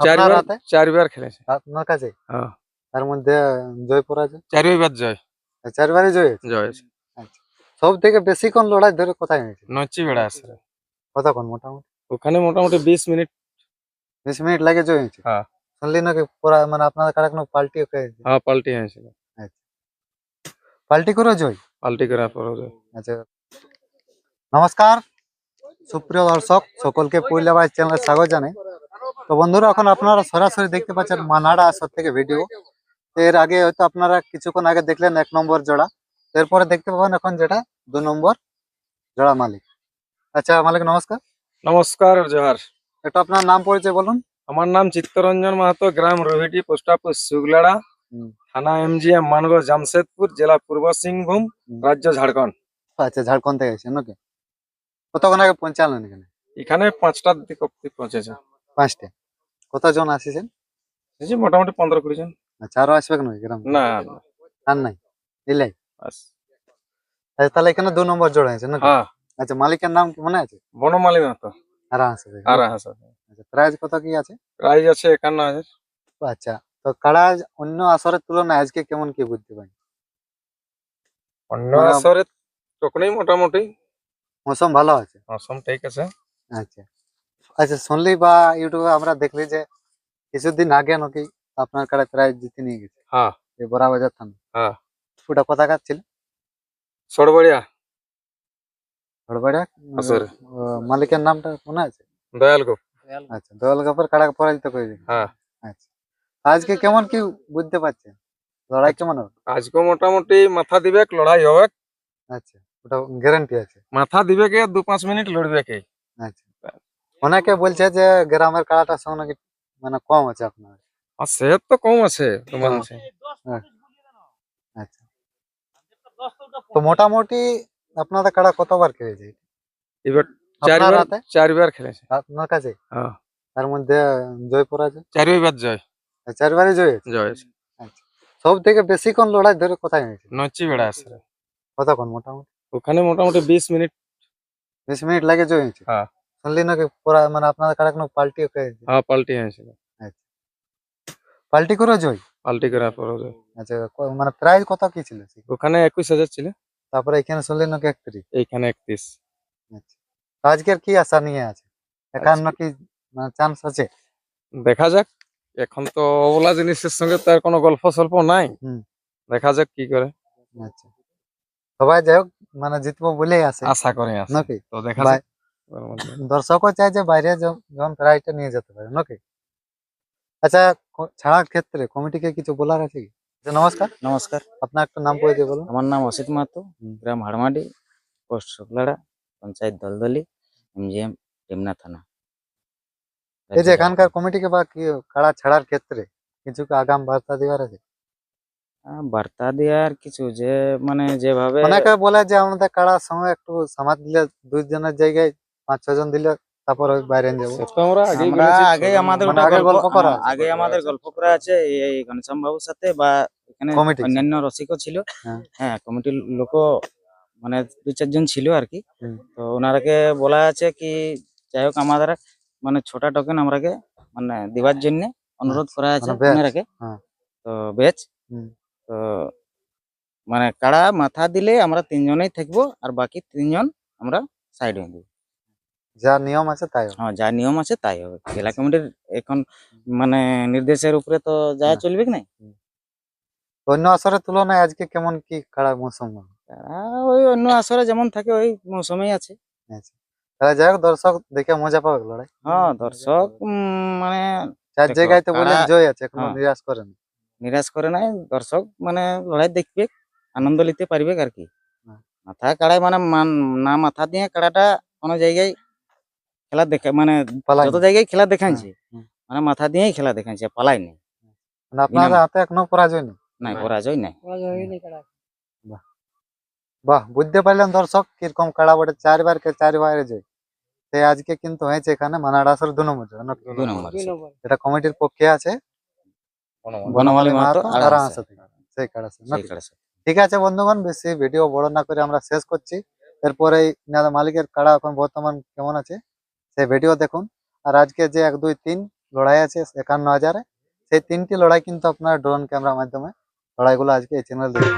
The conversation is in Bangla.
আপনার চারবার চারবার খেলেছে। আপনার কাছে? হ্যাঁ। তার মধ্যে জয় পরাজয় চারবার জয়। চারবারই জয় জয় আছে। সব থেকে বেশিক্ষণ লড়াই ধরে কোথায় হয়েছে? নচি বেড়া আছে। কতক্ষণ মোটামুটি? ওখানে মোটামুটি বিশ মিনিট। বিশ মিনিট লাগে জয় হয়েছে? হ্যাঁ। শুনলি নাকি পুরা মানে আপনাদের কারা কোনো পাল্টি হয়েছে হ্যাঁ পাল্টি হয়েছিল পাল্টি করে জয়? পাল্টি করার পর জয়। আচ্ছা। নমস্কার। সুপ্রিয় দর্শক সকলকে পৈলাবাই চ্যানেলে স্বাগত জানাই। তো বন্ধুরা এখন আপনারা সরাসরি দেখতে পাচ্ছেন মানাড়া আসর থেকে ভিডিও এর আগে হয়তো আপনারা কিছুক্ষণ আগে দেখলেন এক নম্বর জোড়া। এরপরে দেখতে পাবেন এখন যেটা দু নম্বর জোড়া মালিক। আচ্ছা মালিক নমস্কার। নমস্কার জোহার। এটা আপনার নাম পরিচয় বলুন। আমার নাম চিত্তরঞ্জন মাহাতো গ্রাম রোহিটি পোস্ট অফিস সুগলাড়া। থানা এমজিএম মানগঞ্জ জামশেদপুর জেলা পূর্ব সিংভূম রাজ্য ঝাড়খণ্ড। আচ্ছা ঝাড়খণ্ড থেকে এসেছেন ওকে কতক্ষণ আগে পৌঁছালেন এখানে? এখানে পাঁচটার দিক অব্দি পৌঁছেছে। পাঁচটা। কতজন আসিছেন? যে মোটামুটি পনেরো কুড়ি জন। আচ্ছা আরও আসবে কেন গ্রাম? না আর নাই? এলাই আচ্ছা তাহলে এখানে দু নম্বর জোড়া আছে নাকি? হ্যাঁ। আচ্ছা মালিকের নাম কি মনে আছে? বনমালী মাহাতো। আর আসবে আর হাসা আচ্ছা প্রাইস কত কি আছে? প্রাইস আছে একান্ন হাজার। আচ্ছা তো কাড়া অন্য আসরের তুলনায় আজকে কেমন কি বুঝতে পারি অন্য মানে- আসরে তখনই মোটামুটি। মৌসুম ভালো আছে? মৌসুম ঠিক আছে। আচ্ছা। আচ্ছা শুনলি বা ইউটিউবে আমরা দেখলি যে কিছুদিন আগে নাকি আপনার কাড়া প্রায় জিতে নিয়ে গেছে। হ্যাঁ। এই বড়াবাজার থানা। হ্যাঁ। ওটা কোথাকার ছিল? সরবড়িয়া। আহ, মালিকের নামটা মনে আছে? দয়াল গো আচ্ছা দয়াল কাপড় কাড়া পরাজিত করে দিন হ্যাঁ। আচ্ছা। আজকে কেমন কি বুঝতে পারছেন? লড়াই কেমন হবে? আজকে মোটামুটি মাথা দিবে লড়াই হবে আচ্ছা ওটা গ্যারান্টি আছে। মাথা দিবে কে দু পাঁচ মিনিট লড়বে কে? আচ্ছা। অনেকে বলছে যে গ্রামের কাড়াটার সঙ্গে নাকি মানে কম আছে আপনার। সে তো কম আছে তোমার হ্যাঁ। আছে। আচ্ছা। তো মোটামুটি আপনাদের কাড়া কতবার খেলেছে? এবার চারবার চারবার খেলেছে। আপনার কাছে? হ্যাঁ। তার মধ্যে জয় পরাজয় চারবার জয়। আর চারবারই জয় জয় আছে সব থেকে বেশিক্ষণ লড়াই ধরে কোথায় হয়েছে? নচি বেড়া আছে। কতক্ষণ মোটামুটি? ওখানে মোটামুটি বিশ মিনিট। বিশ মিনিট লাগে জয় হয়েছে? হ্যাঁ। শুনলি নাকি পুরা মানে আপনাদের কাড়া কোনো পাল্টি হয়েছে হ্যাঁ পাল্টি হয়েছিল পাল্টি করে জয় পাল্টি করার পর জয়। আচ্ছা মানে প্রাইস কত কি ছিল ওখানে একুশ হাজার ছিল। তারপরে এখানে শুনলি নাকি একত্রিশ? এইখানে একত্রিশ। আচ্ছা। আজকের কি আশা নিয়ে আছে? একান্ন কি চান্স আছে? দেখা যাক। এখন তো ওলা জিনিসের সঙ্গে তো আর কোনো গল্প সল্প নাই। হুম। দেখা যাক কি করে। আচ্ছা। সবাই যাই হোক মানে জিতবো বলেই আছে। আশা করে আছে। নাকি? তো দেখা যাক। দর্শকও চায় যে বাইরে য- যখন প্রাইজটা নিয়ে যেতে পারে নাকি আচ্ছা ক- ছাড়ার ক্ষেত্রে কমিটিকে কিছু বলার আছে কি আচ্ছা, নমস্কার নমস্কার আপনার একটা নাম পরিচয় বলুন আমার নাম অসিত মাহাতো গ্রাম হাড়মাডি পোস্ট শুক্লাড়া পঞ্চায়েত দলদলি এমজিএম টেমনা থানা এই যে এখানকার কমিটিকে বা কি কাড়া ছাড়ার ক্ষেত্রে কিছু কি আগাম বার্তা দেওয়ার আছে আহ, বার্তা দেওয়ার কিছু যে মানে যেভাবে অনেকে বলে যে আমাদের কাড়ার সঙ্গে একটু সমাজ দিলে দুই জনের জায়গায় পাঁচ ছজন দিলে তারপর বাইরে যাব। আমরা আগে আমাদের মানে গল্প গল্প করা হ্যাঁ, আগে আমাদের গল্প করা আছে। এই- ঘনশ্যাম বাবুর সাথে বা এখানে অন্যান্য রসিকও ছিল। হ্যাঁ। হ্যাঁ কমিটির লোকও মানে দু চারজন ছিল আর কি। তো ওনারাকে বলা আছে কি যাই হোক আমাদের মানে ছোটা টোকেন আমরাকে মানে দেওয়ার জন্য অনুরোধ করা আছে মানে ওনারাকে। হ্যাঁ। তো বেচ তো মানে কাড়া মাথা দিলে আমরা তিনজনেই থাকব আর বাকি তিনজন আমরা সাইড হয়ে দেবো যা নিয়ম আছে তাই। হ্যাঁ যা নিয়ম আছে তাই হবে। জেলা কমিটির এখন মানে নির্দেশের উপরে তো যা চলবে কি নাই? অন্য আসরের তুলনায় আজকে কেমন কি কাড়া মৌসুম? ওই অন্য আসরে যেমন থাকে ওই মৌসুমেই আছে। আচ্ছা। তাহলে যাই হোক দর্শক দেখে মজা পাবে লড়াই। হ্যাঁ দর্শক মানে চার জায়গায় তো বলে জয় আছে কোনো হ্যাঁ। নিরাশ করেন নিরাশ করে নাই। দর্শক মানে লড়াই দেখবে আনন্দ নিতে পারবে আর কি। হ্যাঁ। মাথা কাড়াই মানে মান- না মাথা দিয়ে কাড়াটা কোনো জায়গায় খেলা দেখা মানে পালাই যত জায়গায় খেলা দেখাচ্ছে হুম। মানে মাথা দিয়েই খেলা দেখাচ্ছে পালাই নেই মানে আপনাদের হাতে এখনও পরাজয় নেই? নাই নাই। পরাজয় নাই বাহ। বুঝতে পারলেন দর্শক কীরকম কাড়া বটে চারবার কে চারবারে জয়। সে আজকে কিন্তু হয়েছে এখানে মানাডাসের দু নম্বর দু নম্বর এটা কমিটির পক্ষে আছে। বনমালী। মাহাতো আর সেই কাড়া। ঠিক আছে বন্ধুগণ বেশি ভিডিও বড় না করে আমরা শেষ করছি। এরপরে মালিকের কাড়া এখন বর্তমান কেমন আছে? সেই ভিডিও দেখুন। আর আজকে যে এক, দুই, তিন লড়াই আছে একান্ন হাজারে, সেই তিনটি লড়াই কিন্তু আপনার ড্রোন ক্যামেরার মাধ্যমে লড়াইগুলো আজকে এই চ্যানেল দেখুন।